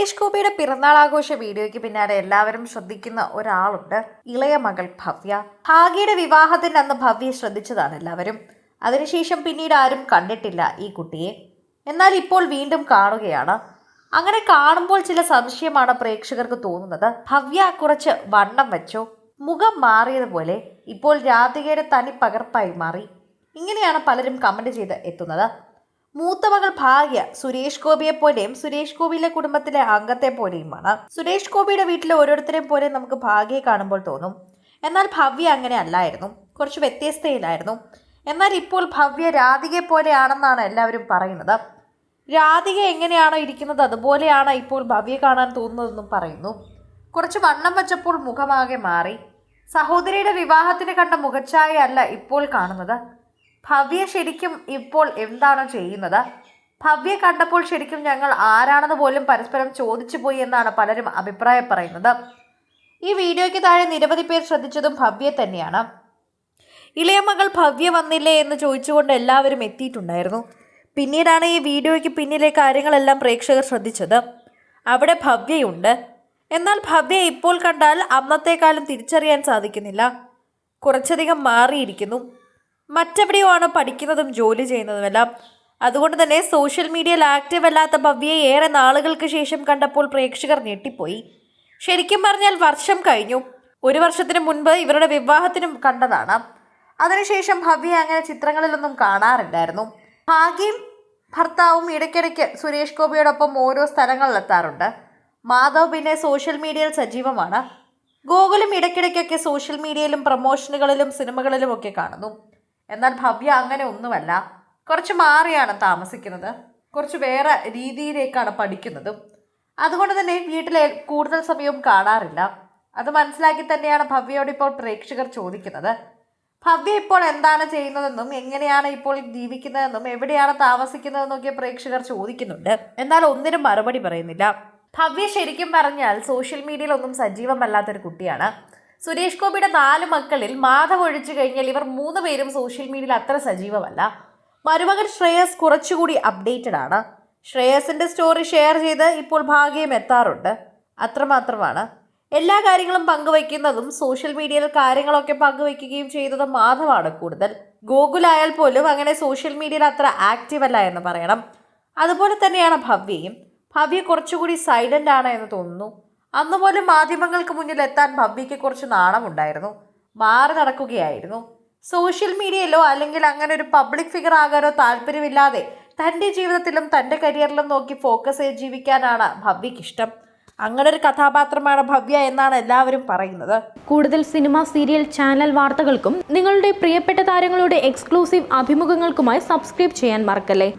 സുരേഷ് ഗോപിയുടെ പിറന്നാൾ ആഘോഷ വീഡിയോയ്ക്ക് പിന്നാലെ എല്ലാവരും ശ്രദ്ധിക്കുന്ന ഒരാളുണ്ട്. ഇളയ മകൾ ഭവ്യ. ഭാഗ്യയുടെ വിവാഹത്തിന് അന്ന് ഭവ്യ ശ്രദ്ധിച്ചതാണ് എല്ലാവരും. അതിനുശേഷം പിന്നീട് ആരും കണ്ടിട്ടില്ല ഈ കുട്ടിയെ. എന്നാൽ ഇപ്പോൾ വീണ്ടും കാണുകയാണ്. അങ്ങനെ കാണുമ്പോൾ ചില സംശയമാണ് പ്രേക്ഷകർക്ക് തോന്നുന്നത്. ഭവ്യ കുറച്ച് വണ്ണം വെച്ചോ. മുഖം മാറിയതുപോലെ ഇപ്പോൾ രാധികയുടെ തനി പകർപ്പായി മാറി. ഇങ്ങനെയാണ് പലരും കമന്റ് ചെയ്ത് എത്തുന്നത്. മൂത്ത മകൾ ഭാഗ്യ സുരേഷ് ഗോപിയെ പോലെയും സുരേഷ് ഗോപിയിലെ കുടുംബത്തിലെ അംഗത്തെ പോലെയുമാണ്. സുരേഷ് ഗോപിയുടെ വീട്ടിലെ ഓരോരുത്തരെയും പോലെ നമുക്ക് ഭാഗ്യയെ കാണുമ്പോൾ തോന്നും. എന്നാൽ ഭവ്യ അങ്ങനെ അല്ലായിരുന്നു. കുറച്ച് വ്യത്യസ്തയിലായിരുന്നു. എന്നാൽ ഇപ്പോൾ ഭവ്യ രാധികയെ പോലെയാണെന്നാണ് എല്ലാവരും പറയുന്നത്. രാധിക എങ്ങനെയാണോ ഇരിക്കുന്നത് അതുപോലെയാണ് ഇപ്പോൾ ഭവ്യ കാണാൻ തോന്നുന്നതെന്നും പറയുന്നു. കുറച്ച് വണ്ണം വെച്ചപ്പോൾ മുഖമാകെ മാറി. സഹോദരിയുടെ വിവാഹത്തിന് കണ്ട മുഖച്ഛായ അല്ല ഇപ്പോൾ കാണുന്നത്. ഭവ്യ ശരിക്കും ഇപ്പോൾ എന്താണ് ചെയ്യുന്നത്? ഭവ്യ കണ്ടപ്പോൾ ശരിക്കും ഞങ്ങൾ ആരാണെന്ന് പോലും പരസ്പരം ചോദിച്ചു പോയി എന്നാണ് പലരും അഭിപ്രായം പറയുന്നത് ഈ വീഡിയോയ്ക്ക് താഴെ നിരവധി പേർ ശ്രദ്ധിച്ചതും ഭവ്യ തന്നെയാണ്. ഇളയ മകൾ ഭവ്യ വന്നില്ലേ എന്ന് ചോദിച്ചുകൊണ്ട് എല്ലാവരും എത്തിയിട്ടുണ്ടായിരുന്നു. പിന്നീടാണ് ഈ വീഡിയോയ്ക്ക് പിന്നിലെ കാര്യങ്ങളെല്ലാം പ്രേക്ഷകർ ശ്രദ്ധിച്ചത്. അവിടെ ഭവ്യയുണ്ട്. എന്നാൽ ഭവ്യ ഇപ്പോൾ കണ്ടാൽ അന്നത്തെക്കാലം തിരിച്ചറിയാൻ സാധിക്കുന്നില്ല. കുറച്ചധികം മാറിയിരിക്കുന്നു. മറ്റെവിടെയോ ആണ് പഠിക്കുന്നതും ജോലി ചെയ്യുന്നതുമെല്ലാം. അതുകൊണ്ട് തന്നെ സോഷ്യൽ മീഡിയയിൽ ആക്റ്റീവ് അല്ലാത്ത ഭവ്യയെ ഏറെ നാളുകൾക്ക് ശേഷം കണ്ടപ്പോൾ പ്രേക്ഷകർ ഞെട്ടിപ്പോയി. ശരിക്കും പറഞ്ഞാൽ വർഷം കഴിഞ്ഞു. ഒരു വർഷത്തിന് മുൻപ് ഇവരുടെ വിവാഹത്തിനും കണ്ടതാണ്. അതിനുശേഷം ഭവ്യ അങ്ങനെ ചിത്രങ്ങളിലൊന്നും കാണാറില്ലായിരുന്നു. ഭാഗ്യം ഭർത്താവും ഇടയ്ക്കിടയ്ക്ക് സുരേഷ് ഗോപിയോടൊപ്പം ഓരോ സ്ഥലങ്ങളിലെത്താറുണ്ട്. മാധവ് പിന്നെ സോഷ്യൽ മീഡിയയിൽ സജീവമാണ്. ഗോകുലും ഇടയ്ക്കിടയ്ക്കൊക്കെ സോഷ്യൽ മീഡിയയിലും പ്രൊമോഷനുകളിലും സിനിമകളിലും ഒക്കെ കാണുന്നു. എന്നാൽ ഭവ്യ അങ്ങനെ ഒന്നുമല്ല. കുറച്ച് മാറിയാണ് താമസിക്കുന്നത്. കുറച്ച് വേറെ രീതിയിലേക്കാണ് പഠിക്കുന്നതും. അതുകൊണ്ട് തന്നെ വീട്ടിലെ കൂടുതൽ സമയവും കാണാറില്ല. അത് മനസ്സിലാക്കി തന്നെയാണ് ഭവ്യയോട് ഇപ്പോൾ പ്രേക്ഷകർ ചോദിക്കുന്നത്. ഭവ്യ ഇപ്പോൾ എന്താണ് ചെയ്യുന്നതെന്നും എങ്ങനെയാണ് ഇപ്പോൾ ജീവിക്കുന്നതെന്നും എവിടെയാണ് താമസിക്കുന്നതെന്നൊക്കെ പ്രേക്ഷകർ ചോദിക്കുന്നുണ്ട്. എന്നാൽ ഒന്നിനും മറുപടി പറയുന്നില്ല. ഭവ്യ ശരിക്കും പറഞ്ഞാൽ സോഷ്യൽ മീഡിയയിൽ ഒന്നും സജീവമല്ലാത്തൊരു കുട്ടിയാണ്. സുരേഷ് ഗോപിയുടെ നാല് മക്കളിൽ മാധവ് ഒഴിച്ചു കഴിഞ്ഞാൽ ഇവർ മൂന്ന് പേരും സോഷ്യൽ മീഡിയയിൽ അത്ര സജീവമല്ല. മരുമകൻ ശ്രേയസ് കുറച്ചുകൂടി അപ്ഡേറ്റഡ് ആണ്. ശ്രേയസിന്റെ സ്റ്റോറി ഷെയർ ചെയ്ത് ഇപ്പോൾ ഭാഗ്യം എത്താറുണ്ട്. അത്രമാത്രമാണ്. എല്ലാ കാര്യങ്ങളും പങ്കുവയ്ക്കുന്നതും സോഷ്യൽ മീഡിയയിൽ കാര്യങ്ങളൊക്കെ പങ്കുവയ്ക്കുകയും ചെയ്തത് മാധവാണ് കൂടുതൽ. ഗോകുലായാൽ പോലും അങ്ങനെ സോഷ്യൽ മീഡിയയിൽ അത്ര ആക്റ്റീവ് അല്ല എന്ന് പറയണം. അതുപോലെ തന്നെയാണ് ഭവ്യയും. ഭവ്യ കുറച്ചുകൂടി സൈലന്റ് ആണ് എന്ന് തോന്നുന്നു. അന്ന് പോലും മാധ്യമങ്ങൾക്ക് മുന്നിൽ എത്താൻ ഭവ്യയ്ക്ക് കുറച്ച് നാണമുണ്ടായിരുന്നു. മാറി നടക്കുകയായിരുന്നു. സോഷ്യൽ മീഡിയയിലോ അല്ലെങ്കിൽ അങ്ങനെ ഒരു പബ്ലിക് ഫിഗർ ആകാനോ താല്പര്യമില്ലാതെ തന്റെ ജീവിതത്തിലും തന്റെ കരിയറിലും നോക്കി ഫോക്കസ് ചെയ്ത് ജീവിക്കാനാണ് ഭവ്യയ്ക്ക് ഇഷ്ടം അങ്ങനെ ഒരു കഥാപാത്രമാണ് ഭവ്യ എന്നാണ് എല്ലാവരും പറയുന്നത്. കൂടുതൽ സിനിമ സീരിയൽ ചാനൽ വാർത്തകൾക്കും നിങ്ങളുടെ പ്രിയപ്പെട്ട താരങ്ങളുടെ എക്സ്ക്ലൂസീവ് അഭിമുഖങ്ങൾക്കുമായി സബ്സ്ക്രൈബ് ചെയ്യാൻ മറക്കല്ലേ?